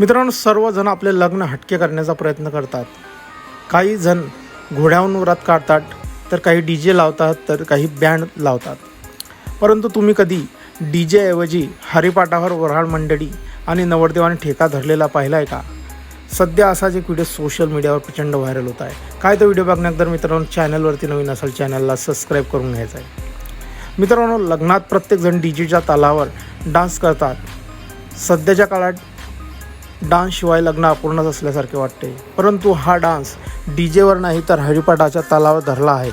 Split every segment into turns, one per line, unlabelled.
मित्रांनो सर्वजण आपले लग्न हटके करण्याचा प्रयत्न करतात. काही जण घोड्याहून व्रत काढतात तर काही डी जे लावतात तर काही बँड लावतात. परंतु तुम्ही कधी डी जेऐवजी हरिपाठावर वऱ्हाड मंडळी आणि नवरदेवाने ठेका धरलेला पाहिला आहे का? सध्या असाच एक व्हिडिओ सोशल मीडियावर प्रचंड व्हायरल होत आहे. काय तो व्हिडिओ बघण्यानंतर मित्रांनो चॅनलवरती नवीन असेल चॅनलला सबस्क्राईब करून घ्यायचं आहे. मित्रांनो लग्नात प्रत्येकजण डी जेच्या तालावर डान्स करतात. सध्याच्या काळात डान्सशिवाय लग्न अपूर्णच असल्यासारखे वाटते. परंतु हा डान्स डी जेवर नाही तर हरिपाठाच्या तालावर धरला आहे.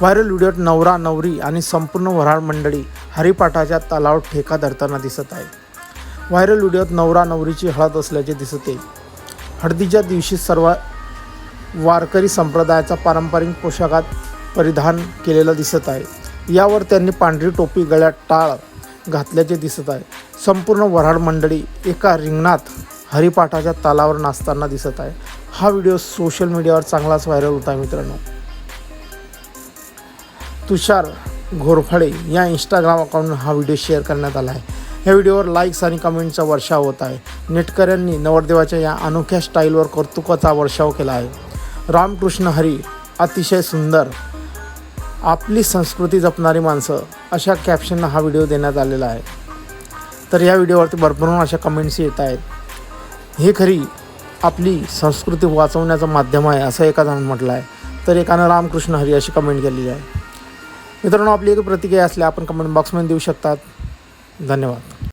व्हायरल व्हिडिओत नवरा नवरी आणि संपूर्ण वऱ्हाड मंडळी हरिपाठाच्या तालावर ठेका धरताना दिसत आहे. व्हायरल व्हिडिओत नवरा नवरीची हळद असल्याचे दिसते. हळदीच्या दिवशी सर्व वारकरी संप्रदायाचा पारंपरिक पोशाखात परिधान केलेला दिसत आहे. यावर त्यांनी पांढरी टोपी गळ्यात टाळ घातल्याचे दिसत आहे. संपूर्ण वऱ्हाड मंडळी एका रिंगणात हरिपाठाच्या तालावर नाचताना दिसत आहे. हा व्हिडिओ सोशल मीडियावर चांगलाच व्हायरल होत आहे मित्रांनो. तुषार घोरफळे या इंस्टाग्राम अकाउंटनं हा व्हिडिओ शेअर करण्यात आला आहे. या व्हिडिओवर लाईक्स आणि कमेंटचा वर्षाव होत आहे. नेटकऱ्यांनी नवरदेवाच्या या अनोख्या स्टाईलवर कौतुकाचा वर्षाव केला आहे. रामकृष्ण हरी अतिशय सुंदर आपली संस्कृती जपणारी माणसं अशा कॅप्शननं हा व्हिडिओ देण्यात आलेला आहे. तर या व्हिडिओवरती भरभरून अशा कमेंट्स येत आहेत. हे खरी आपली संस्कृती वाचवण्याचं माध्यम आहे असं एका जणांनी म्हटलं आहे तर एकानं रामकृष्ण हरी अशी कमेंट केलेली आहे. मित्रांनो आपली एक प्रतिक्रिया असल्या आपण कमेंट बॉक्समध्ये देऊ शकतात. धन्यवाद.